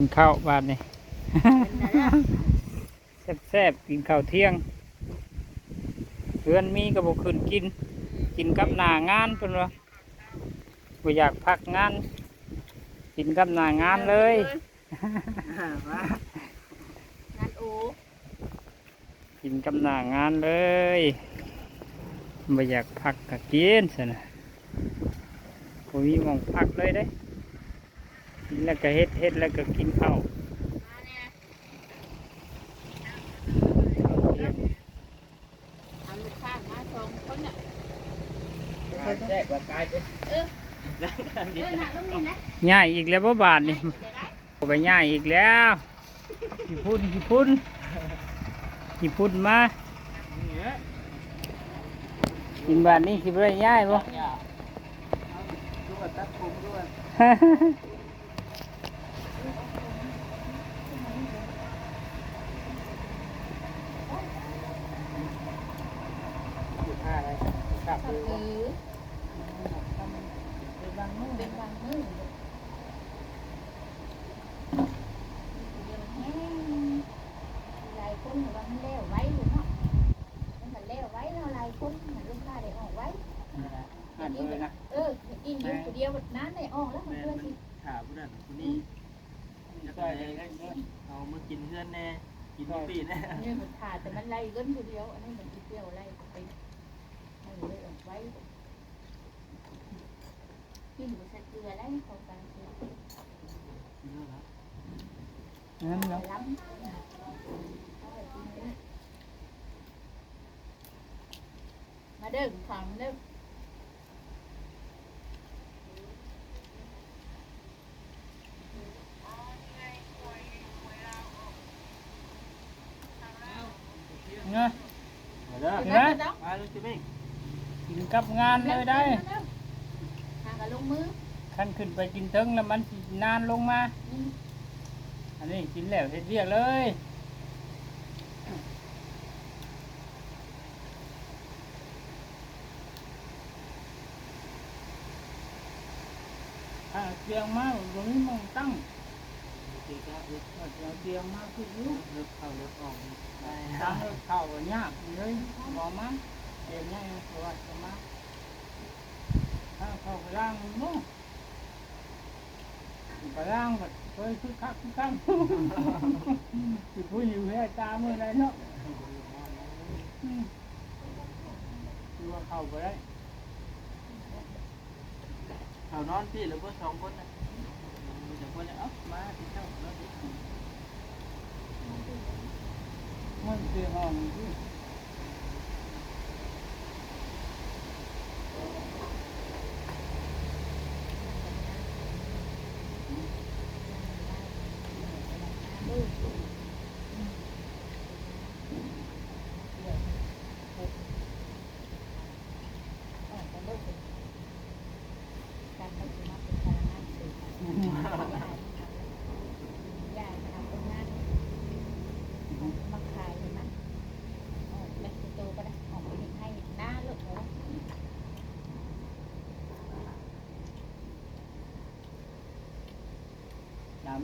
กินข้าวบ้าดนี่แซ่บๆกินข้าวเที่ยง เพื่อนมีก็บอกขึ้นกิน กินกับหนางานเพิ่นว่าบ่อยากพักงาน กินกับหนางานเลยงานโอกินกับหนางานเลยบ่อยากพักก็กินซะนะบ่มีหมองพักเลยเด้ แล้วก็เฮ็ดเฮ็ดแล้วก็กินข้าวมาเนี่ยข้าวเที่ยงทำลูกค้ามาสองคนอะแจกว่ากายเป็นเออเออหนักต้องมีนะย่ายอีกแล้วบ่บาทนี่เดี๋ยวได้เอาไปย่ายอีกแล้วขี่พุ่นขี่พุ่นขี่พุ่นมากินบาทนี้ขี่ไปได้ย่ายบ่ ด้วยตัดผมด้วยอยู่ท่าอะไร คือเป็นบางมือเป็นบางมือหลายคนว่ามันเลี้ยวไว้อยู่เนาะมันก็เลี้ยวไว้แล้วหลายคนมันลูกค้าได้ออกไว้อ่านเลยนะเออกินอยู่คนเดียวนั้นได้ออกแล้วมันเพื่อนสิถาผู้นั้นผู้นี้จะไปเอามากินเพื่อนแน่กินปีแน่เนี่ยมันขาดแต่มันไล่ก้นคนเดียวอันนี้มันอีเปรี้ยวไล่ไปให้เลยออก ไว้กินหมูใส่เกลือไล่เข้าไปเกลือนั่นเนาะล้ำเอาไปกินเลยมาเด้อขังเด้อเนาะมาเด้อเห็นไหมมาลูกจิมิ่ง กินกับงานเลยได้หางกับลงมือขั้นขึ้นไปกินเทิงแล้วมันสินานลงมาอืมอันนี้กินแล้วเฮ็ดเรียกเลยถ้าเตียงมาบ่มีหมองตั้งตีก็เล็กถ้าเอาเตียงมาคืออยู่เล็กเข้าเล็กออกได้ตั้งแล้วเข้าก็ยากเลยบ่มา เตียงใหญ่เพราะว่าจะมาถ้าเขาไปล่างบ่ไปล่างก็เคยคือคักคือคักสิพูดอยู่ให้ตามื้อใดเนาะคือว่าเข้าไปได้เขานอนพี่หรือว่าสองคนนะมีสองคนเนี่ยเอ้ามาที่เจ้าแล้วดิมันคือห้องที่เพื่อยายทำงออกไปตัวก็ได้ออกไปให้หน้าลูกเหรอถา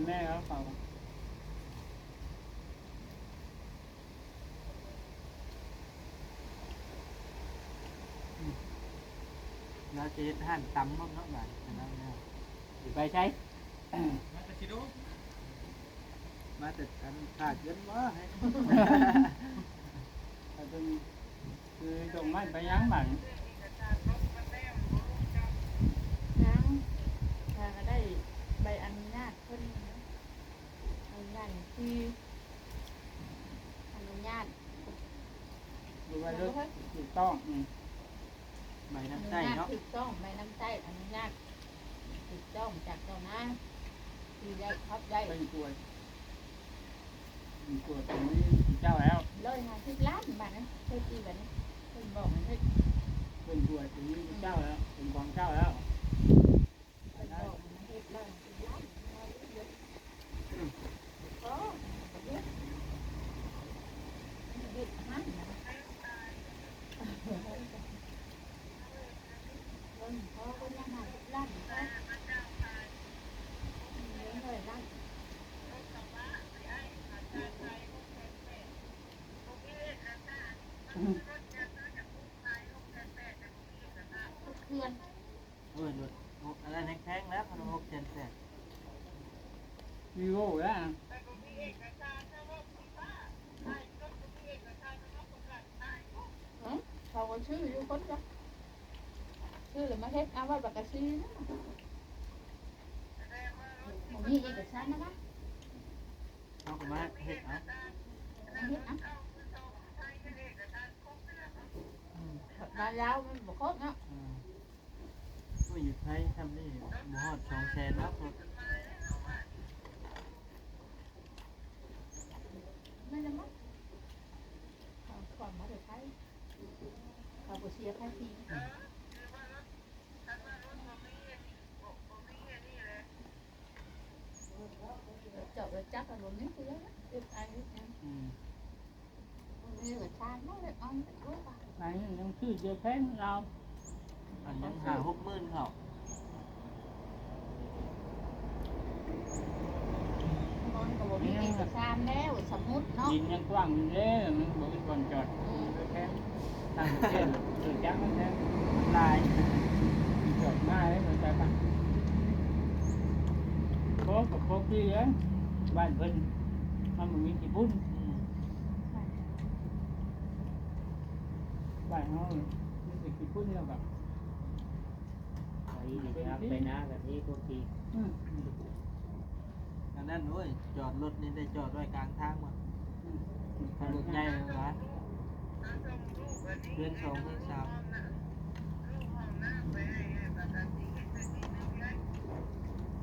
แม่เขาเป เราจะหั่นตำบ้างเนาะบ้านนั่นเนี่ยสิไปใช้มาแต่ชิโดมาแต่อันขาดเงินมาให้แต่เป็นคือตรงไม้ไปยังบังยังทางก็ได้ใบอนุญาตเพิ่นนะอนุญาตที่อนุญาตดูว่าเรื่องถูกต้องอื มใบอน้ำนุใจญาตเนาะถูกต้องใบน้ำใจอนุญาตถูกต้องจากเจ้าหน้าที่ได้ครับได้เป็นตัวเป็นตัวตรงนี้เจ้าแล้วร้อยห้าสิบล้านบาทนะเคยตีแบบนี้เคยบอกมันให้เป็นตัวตรงนี้เจ้าแล้วเป็นของเจ้าแล้ว พื่อนเอ้หลุดหอะไรแพงล้วพนมหกเจ็ดแปดวีโว่แล้วเอ้าเขาก็ชื่ออยู่คนจ้ะชื่อหรือมาเฮ็ดเอาไว้บักกะซีนะบ่มีเอกสารนะคะเอากลับมาเห็ดเอามาเฮ็ดเอาบ้าแล้วมันบ่ครบเนาะ อืมก็อยู่ทำนี่บ่ฮอด2แสนแล้วครับไม่ได้มั้งเขาขอนมาเดี๋ยวใช้เขาบเสียภาษีจบแล้วจักกันบนนี้คือแล้วอึดอันอึดอันอืมมีเอกสารบ่ได้เอาไปรู้ป่ะไหนยังชื่อเจอแพนเราอันยังหา60,000เขา มีเอกสารแล้วสมมุติเนาะดินยังกว้างอยู่เด้อมันบอกเป็นก่อนจอดอืมเจอแพนตั้งเส้นเออจักมันแทนลายจอดง่ายเลยมันใจปะโคกกับโคกที่เอ้ยบ้านเพิ่นมันบ่มีกี่พุ่นอืมบ้านเฮามีแต่กี่พุ่นแล้วแบบไปดีครับไปนะแบบนี้ทุกทีอืมอันนั้นโอ้ ย จอดรถนี่ได้จอดไว้กลางทางบ่อืมทางรถใหญ่เลยหวานเดือนสองเดือนสาม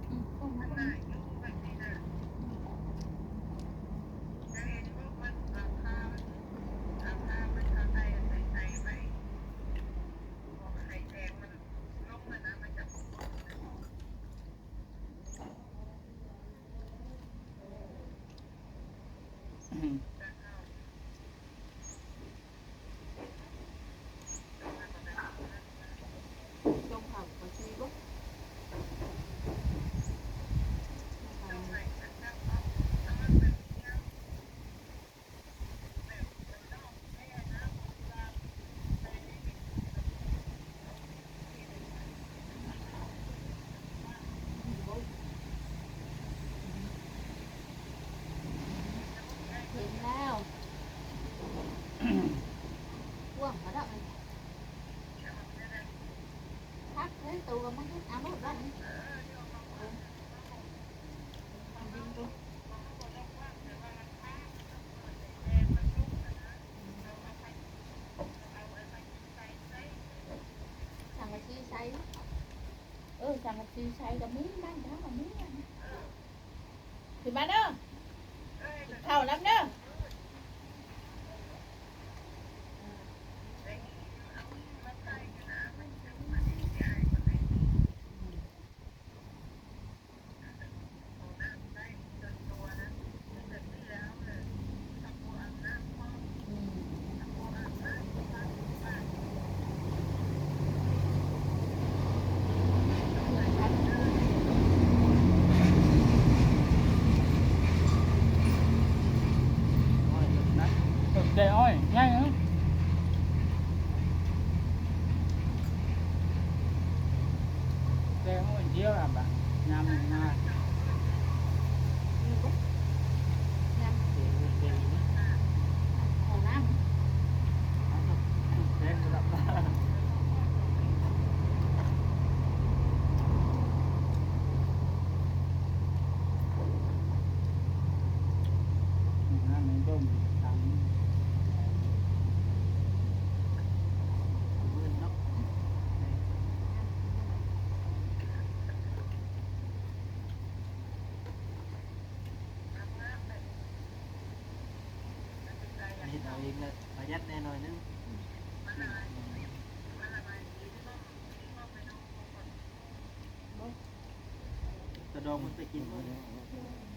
อืมก็มาได้ อืม จงเขาก็สิบ่เห็นแล้วว่างมาแล้วมันพักเลยตัวมันก็เอาหมดแล้วนี่เออดิ้นตัวสั่งกะชีใช้เออสั่งกะชีใช้กับมีบ้านเขากับมีอันนั้นขึ้นมาเด้อกินข้าวน้ำเด้ออ้อยรถนัก ตกใจอ้อยง่ายเนาะแต่อ้อยเดียวอะ บ่ะน้ำมันมา ของน้ำ แพงระดับ น้ำมันต้มทำ หมื่นเนาะ เฮ็ดเอาเองเลยประหยัดแน่หน่อยนึงกระดองมันไปกินหมดหมอ